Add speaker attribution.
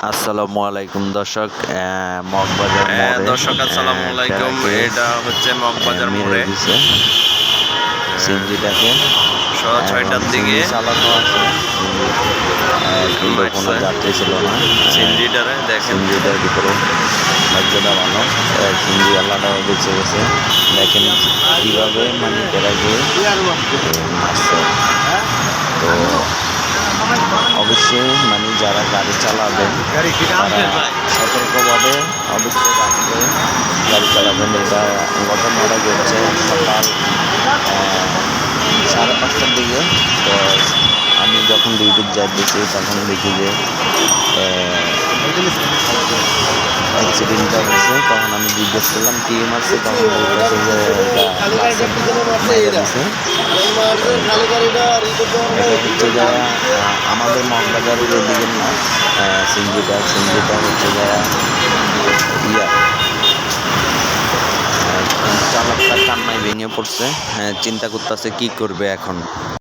Speaker 1: আসসালামু আলাইকুম দর্শক মগবাজার
Speaker 2: হ্যাঁ
Speaker 1: মোড়ে,
Speaker 2: দর্শক আসসালামু আলাইকুম। এটা হচ্ছে মগবাজার মোড়ে।
Speaker 1: সিনজিটাকে
Speaker 2: সকাল ছয়টার দিকে।
Speaker 1: চালানো আছে। আহ, কোনো যাত্রী ছিল না।
Speaker 2: দেখেন।
Speaker 1: সিনজিটার ভিতরে ভাগ্যটা ভালো আহ, সিনজি আল্লাহটাও বেঁচে গেছে। দেখেন কীভাবে মানে মারছে। তো অবশ্যই মানে যারা গাড়ি চালাবেন সতর্কভাবে অবশ্যই রাখবে। গাড়ি চালাবেন এটা ঘটনাটা ঘটছে সকাল সাড়ে পাঁচটার দিকে। তো আমি যখন ডিউটির যাইতেছি তখন দেখি যে অ্যাক্সিডেন্টটা হয়েছে তখন আমি জিজ্ঞেস করলাম কি মারছে? তখন বলতেছে যে হচ্ছে আমাদের মগবাজারের ওদিকে না হচ্ছে যে ইয়া। চালকটা কান্নায় ভেঙে পড়ছে। হ্যাঁ, চিন্তা করতেছে কি করবে এখন।